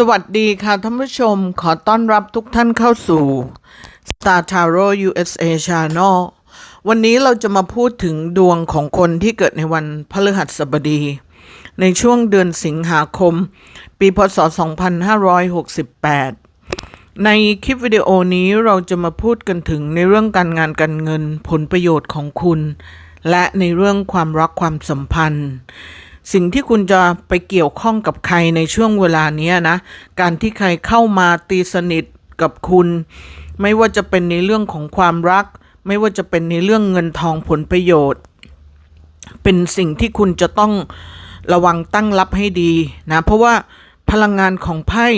สวัสดีค่ะท่านผู้ชมขอต้อนรับทุกท่านเข้าสู่ Star Tarot USA Channel วันนี้เราจะมาพูดถึงดวงของคนที่เกิดในวันพฤหัสบดี ในช่วงเดือนสิงหาคม ปีพศ 2568 ในคลิปวิดีโอนี้เราจะมาพูดกันถึงในเรื่องการงานการเงินผลประโยชน์ของคุณ และในเรื่องความรักความสัมพันธ์ สิ่งที่คุณจะไปเกี่ยวข้องกับใครในช่วงเวลานี้นะ การที่ใครเข้ามาตีสนิทกับคุณ ไม่ว่าจะเป็นในเรื่องของความรัก ไม่ว่าจะเป็นในเรื่องเงินทองผลประโยชน์ เป็นสิ่งที่คุณจะต้องระวังตั้งรับให้ดีนะ เพราะว่าพลังงานของไพ่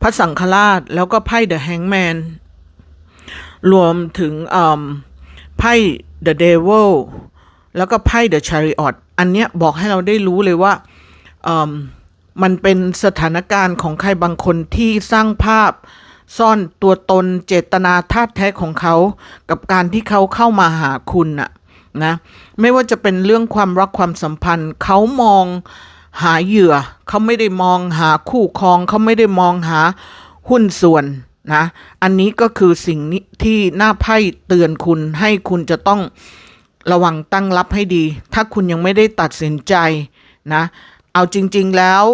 พระสังฆราชแล้วก็ไพ่เดอะแฮงแมนรวมถึงเอิ่มไพ่ The Devil แล้วก็ไพ่ The Chariot อัันเนี้ยบอกให้เราได้รู้เลยว่าอมมันเป็นสถานการณ์ของใครบางคนที่สร้างภาพซ่อนตัวตนเจตนาธาตุแท้ของเขา กับการที่เขาเข้ามาหาคุณน่ะนะไม่ว่าจะเป็นเรื่องความรักความสัมพันธ์ เขามองหาเหยื่อ เขาไม่ได้มองหาคู่ครอง เขาไม่ได้มองหาหุ้นส่วนนะ อันนี้ก็คือสิ่งนี้ที่หน้าไพ่เตือนคุณให้คุณจะต้อง ระวังตั้งรับให้ดี ถ้าคุณยังไม่ได้ตัดสินใจนะ เอาจริง ๆแล้ว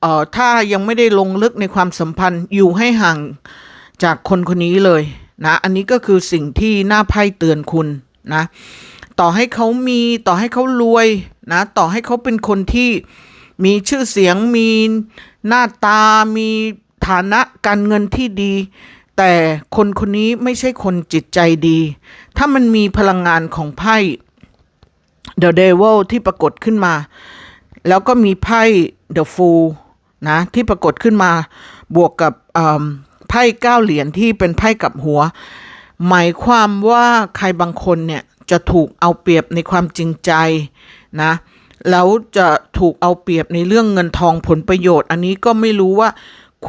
เอ่อถ้ายังไม่ได้ลงลึกในความสัมพันธ์อยู่ให้ห่างจากคนคนนี้เลยนะ อันนี้ก็คือสิ่งที่น้าไพ่เตือนคุณนะ ต่อให้เขามีต่อให้เขารวยนะ ต่อให้เขาเป็นคนที่มีชื่อเสียงมีหน้าตามีฐานะการเงินที่ดี แต่คนคนนี้ไม่ใช่คนจิตใจดี ถ้ามันมีพลังงานของไพ่ The Devil ที่ปรากฏขึ้นมา แล้วก็มีไพ่ The Fool นะที่ปรากฏขึ้นมา บวกกับไพ่เก้าเหรียญที่เป็นไพ่กับหัว หมายความว่าใครบางคนเนี่ยจะถูกเอาเปรียบในความจริงใจนะแล้วจะถูกเอาเปรียบในเรื่องเงินทองผลประโยชน์ อันนี้ก็ไม่รู้ว่า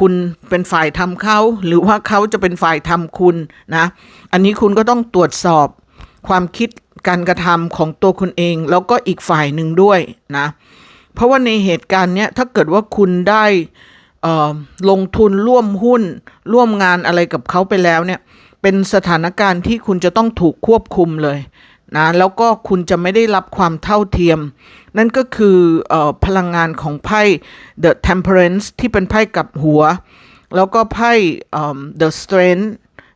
คุณเป็นฝ่ายทำเขา หรือว่าเขาจะเป็นฝ่ายทำคุณนะ อันนี้คุณก็ต้องตรวจสอบความคิดการกระทำของตัวคุณเอง แล้วก็อีกฝ่ายหนึ่งด้วยนะ เพราะว่าในเหตุการณ์เนี้ยถ้าเกิดว่าคุณได้ลงทุนร่วมหุ้น ร่วมงานอะไรกับเขาไปแล้วเนี่ยเป็นสถานการณ์ที่คุณจะต้องถูกควบคุมเลย นะแล้วก็คุณจะไม่ได้รับความเท่าเทียม นั่นก็คือออพลังงานของไพ่ The Temperance ที่เป็นไพ่กับหัว แล้วก็ไพ่ The Strength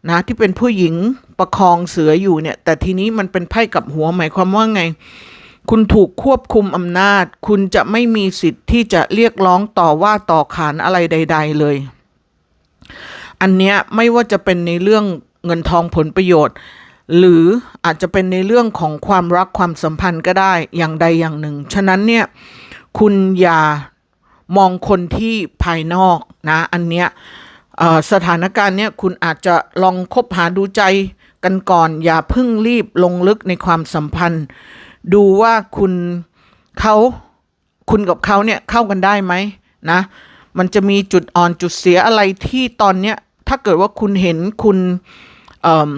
นะที่เป็นผู้หญิงประคองเสืออยู่เนี่ย แต่ทีนี้มันเป็นไพ่กับหัวหมายความว่าไง คุณถูกควบคุมอำนาจ คุณจะไม่มีสิทธิ์ที่จะเรียกร้องต่อว่าต่อขานอะไรใด ๆ เลย อันเนี้ยไม่ว่าจะเป็นในเรื่องเงินทองผลประโยชน์ หรืออาจจะเป็นในเรื่องของความรักความสัมพันธ์ก็ได้อย่างใดอย่างหนึ่ง ฉะนั้นเนี่ยคุณอย่ามองคนที่ภายนอกนะ อันเนี้ยสถานการณ์เนี้ยคุณอาจจะลองคบหาดูใจกันก่อน อย่าเพิ่งรีบลงลึกในความสัมพันธ์ ดูว่าคุณเขาคุณกับเขาเนี่ยเข้ากันได้ไหมนะ มันจะมีจุดอ่อนจุดเสียอะไรที่ตอนเนี้ยถ้าเกิดว่าคุณเห็นคุณเอ่อ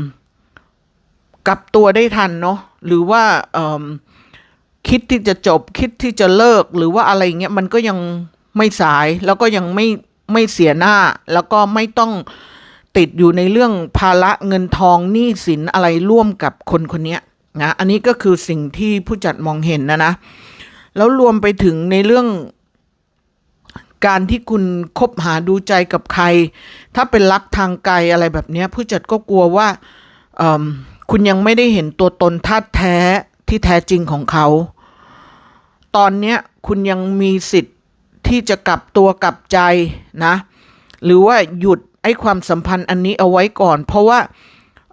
กลับตัวได้ทันเนาะหรือว่าคิดที่จะจบคิดที่จะเลิกหรือว่าอะไรเงี้ยมันก็ยังไม่สายแล้วก็ยังไม่ไม่เสียหน้า แล้วก็ไม่ต้องติดอยู่ในเรื่องภาระเงินทองหนี้สินอะไรร่วมกับคนคนเนี้ยนะอันนี้ก็คือสิ่งที่ผู้จัดมองเห็นนะนะ แล้วรวมไปถึงในเรื่องการที่คุณคบหาดูใจกับใคร ถ้าเป็นรักทางไกลอะไรแบบเนี้ยผู้จัดก็กลัวว่าเอิ่ม คุณยังไม่ได้เห็นตัวตนท่าแท้ที่แท้จริงของเขา ตอนเนี้ยคุณยังมีสิทธิ์ที่จะกลับตัวกลับใจนะ หรือว่าหยุดไอ้ความสัมพันธ์อันนี้เอาไว้ก่อน เพราะว่า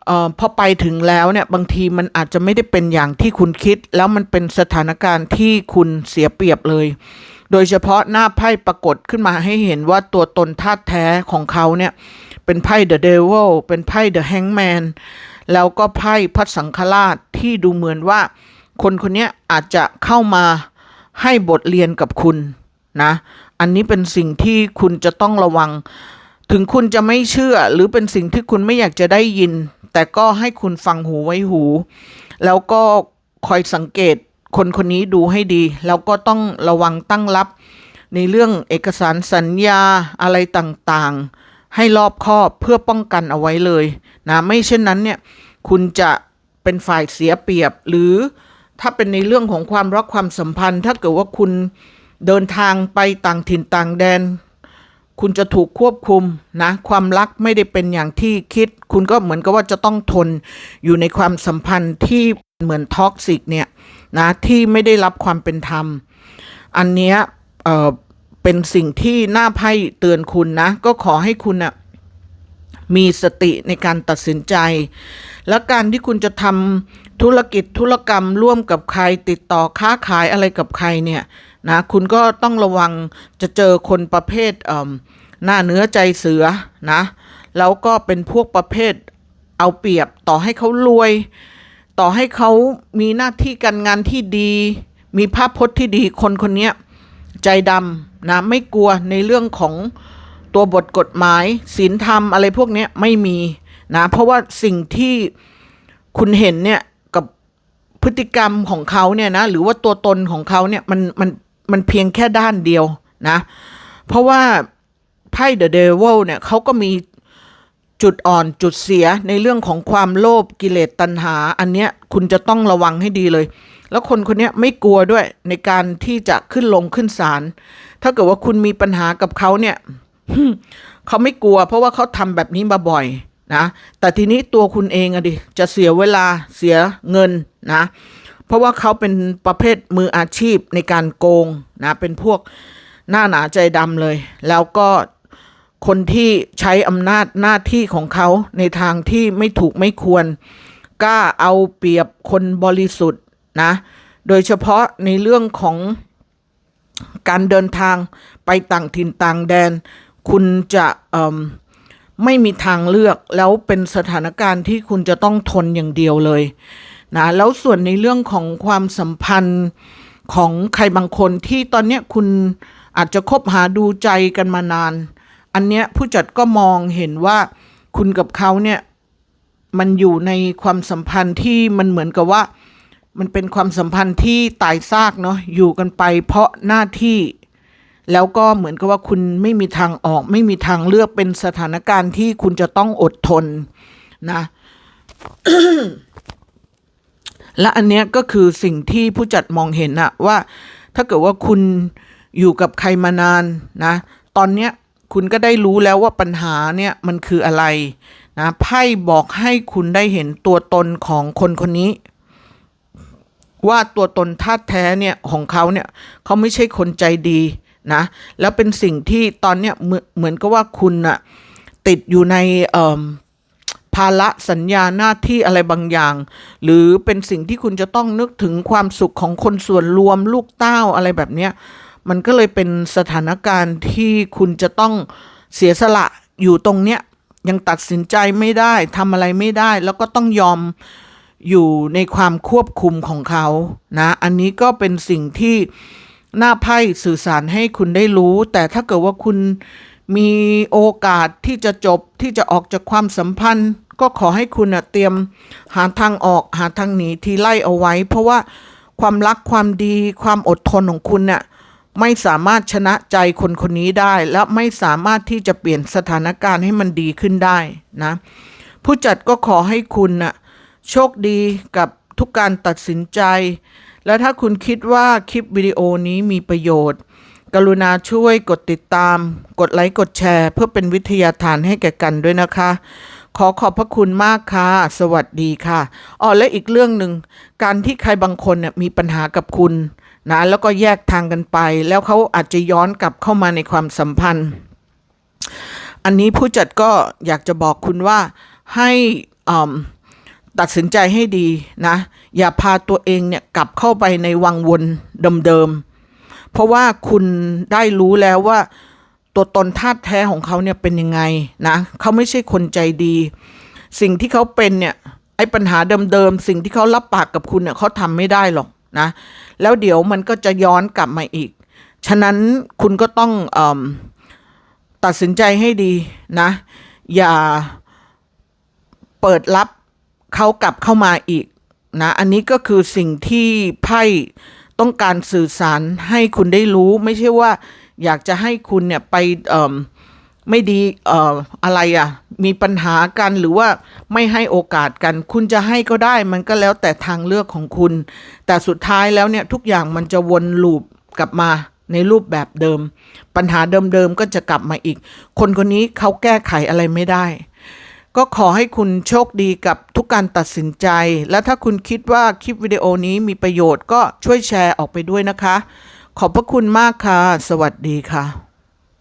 เอ่อพอไปถึงแล้วเนี่ยบางทีมันอาจจะไม่ได้เป็นอย่างที่คุณคิด แล้วมันเป็นสถานการณ์ที่คุณเสียเปรียบเลย โดยเฉพาะหน้าไพ่ปรากฏขึ้นมาให้เห็นว่าตัวตนธาแท้ของเขาเนี่ย เป็นไพ่ The Devil เป็นไพ่ The Hangman แล้วก็ไพ่พัดสังฆราชที่ดูเหมือนว่า คนคนนี้อาจจะเข้ามาให้บทเรียนกับคุณนะ อันนี้เป็นสิ่งที่คุณจะต้องระวัง ถึงคุณจะไม่เชื่อหรือเป็นสิ่งที่คุณไม่อยากจะได้ยิน แต่ก็ให้คุณฟังหูไว้หู แล้วก็คอยสังเกตคนคนนี้ดูให้ดี แล้วก็ต้องระวังตั้งรับ ในเรื่องเอกสารสัญญาอะไรต่างๆ ให้รอบคอบเพื่อป้องกันเอาไว้เลยนะไม่เช่นนั้นเนี่ยคุณจะเป็นฝ่ายเสียเปรียบ หรือถ้าเป็นในเรื่องของความรักความสัมพันธ์ ถ้าเกิดว่าคุณเดินทางไปต่างถิ่นต่างแดน คุณจะถูกควบคุมนะความรักไม่ได้เป็นอย่างที่คิด คุณก็เหมือนกับว่าจะต้องทนอยู่ในความสัมพันธ์ที่เหมือนท็อกซิกเนี่ยนะที่ไม่ได้รับความเป็นธรรม อันเนี้ย เป็นสิ่งที่น่าไพ่เตือนคุณนะ ก็ขอให้คุณน่ะมีสติในการตัดสินใจ และการที่คุณจะทำธุรกิจธุรกรรมร่วมกับใครติดต่อค้าขายอะไรกับใครเนี่ยนะคุณก็ต้องระวังจะเจอคนประเภทอ่อหน้าเนื้อใจเสือนะแล้วก็เป็นพวกประเภทเอาเปรียบต่อให้เขารวย ต่อให้เขามีหน้าที่การงานที่ดี มีภาพพจน์ที่ดีคนคนเนี้ย ใจดำนะไม่กลัวในเรื่องของตัวบทกฎหมายศีลธรรมอะไรพวกนี้ไม่มีนะเพราะว่าสิ่งที่คุณเห็นเนี่ยกับพฤติกรรมของเขาเนี่ยนะหรือว่าตัวตนของเขาเนี่ยมันมันมันเพียงแค่ด้านเดียวนะ เพราะว่าไพ่เดอะเดวิลเนี่ยเขาก็มีจุดอ่อนจุดเสียในเรื่องของความโลภกิเลสตัณหา อันเนี้ยคุณจะต้องระวังให้ดีเลย แล้วคนคนนี้ไม่กลัวด้วยในการที่จะขึ้นลงขึ้นศาลถ้าเกิดว่าคุณมีปัญหากับเขาเนี่ยเขาไม่กลัว เพราะว่าเขาทำแบบนี้มาบ่อยนะแต่ทีนี้ตัวคุณเองอะดิจะเสียเวลาเสียเงินนะเพราะว่าเขาเป็นประเภทมืออาชีพในการโกงนะเป็นพวกหน้าหนาใจดำเลย แล้วก็คนที่ใช้อำนาจหน้าที่ของเขาในทางที่ไม่ถูกไม่ควรกล้าเอาเปรียบคนบริสุทธิ์ นะ โดยเฉพาะในเรื่องของการเดินทางไปต่างถิ่นต่างแดน คุณจะไม่มีทางเลือกแล้วเป็นสถานการณ์ที่คุณจะต้องทนอย่างเดียวเลยนะแล้วส่วนในเรื่องของความสัมพันธ์ของใครบางคนที่ตอนนี้คุณอาจจะคบหาดูใจกันมานาน อันเนี้ยผู้จัดก็มองเห็นว่าคุณกับเขาเนี่ยมันอยู่ในความสัมพันธ์ที่มันเหมือนกับว่า มันเป็นความสัมพันธ์ที่ตายซากเนาะอยู่กันไปเพราะหน้าที่ แล้วก็เหมือนกับว่าคุณไม่มีทางออก ไม่มีทางเลือกเป็นสถานการณ์ที่คุณจะต้องอดทนนะและอันเนี้ยก็คือสิ่งที่ผู้จัดมองเห็นอะว่า ถ้าเกิดว่าคุณอยู่กับใครมานานนะ ตอนเนี้ยคุณก็ได้รู้แล้วว่าปัญหาเนี่ยมันคืออะไรนะไพ่บอกให้คุณได้เห็นตัวตนของคนคนนี้ ว่าตัวตนธาตุแท้เนี่ยของเขาเนี่ยเขาไม่ใช่คนใจดีนะแล้วเป็นสิ่งที่ตอนเนี้ยเหมือนกับว่าคุณอะติดอยู่ในภาระสัญญาหน้าที่อะไรบางอย่าง หรือเป็นสิ่งที่คุณจะต้องนึกถึงความสุขของคนส่วนรวมลูกเต้าอะไรแบบเนี้ยมันก็เลยเป็นสถานการณ์ที่คุณจะต้องเสียสละอยู่ตรงเนี้ยยังตัดสินใจไม่ได้ทำอะไรไม่ได้ แล้วก็ต้องยอม อยู่ในความควบคุมของเขานะ อันนี้ก็เป็นสิ่งที่หน้าไพ่สื่อสารให้คุณได้รู้ แต่ถ้าเกิดว่าคุณมีโอกาสที่จะจบที่จะออกจากความสัมพันธ์ ก็ขอให้คุณน่ะเตรียมหาทางออกหาทางหนีที่ไล่เอาไว้ เพราะว่าความรักความดีความอดทนของคุณเนี่ยไม่สามารถชนะใจคนคนนี้ได้ และไม่สามารถที่จะเปลี่ยนสถานการณ์ให้มันดีขึ้นได้นะ ผู้จัดก็ขอให้คุณน่ะ โชคดีกับทุกการตัดสินใจ และถ้าคุณคิดว่าคลิปวิดีโอนี้มีประโยชน์ กรุณาช่วยกดติดตาม กดไลค์กดแชร์ เพื่อเป็นวิทยาทานให้แก่กันด้วยนะคะ ขอขอบพระคุณมากค่ะ สวัสดีค่ะอ๋อและอีกเรื่องหนึ่งการที่ใครบางคนเนี่ยมีปัญหากับคุณนะแล้วก็แยกทางกันไป แล้วเขาอาจจะย้อนกลับเข้ามาในความสัมพันธ์ อันนี้ผู้จัดก็อยากจะบอกคุณว่าให้อ่ำ ตัดสินใจให้ดีนะ อย่าพาตัวเองเนี่ยกลับเข้าไปในวังวนเดิมๆ เพราะว่าคุณได้รู้แล้วว่า ตัวตนธาตุแท้ของเขาเนี่ยเป็นยังไงนะเขาไม่ใช่คนใจดี สิ่งที่เขาเป็นเนี่ยไอ้ปัญหาเดิมๆ สิ่งที่เขารับปากกับคุณเนี่ยเขาทำไม่ได้หรอกนะ แล้วเดี๋ยวมันก็จะย้อนกลับมาอีก ฉะนั้นคุณก็ต้องอตัดสินใจให้ดีนะ อย่าเปิดรับ เขากลับเข้ามาอีกนะ อันนี้ก็คือสิ่งที่ไพ่ต้องการสื่อสารให้คุณได้รู้ ไม่ใช่ว่า อยากจะให้คุณเนี่ยไปไม่ดีเอ่ออะไรอะ่ะ มีปัญหากันหรือว่าไม่ให้โอกาสกัน คุณจะให้ก็ได้ มันก็แล้วแต่ทางเลือกของคุณ แต่สุดท้ายแล้วเนี่ยทุกอย่างมันจะวนลูปกลับมาในรูปแบบเดิม ปัญหาเดิมๆก็จะกลับมาอีก คนคนนี้เขาแก้ไขอะไรไม่ได้ ก็ขอให้คุณโชคดีกับทุกการตัดสินใจ และถ้าคุณคิดว่าคลิปวิดีโอนี้มีประโยชน์ก็ช่วยแชร์ออกไปด้วยนะคะ ขอบพระคุณมากค่ะ สวัสดีค่ะ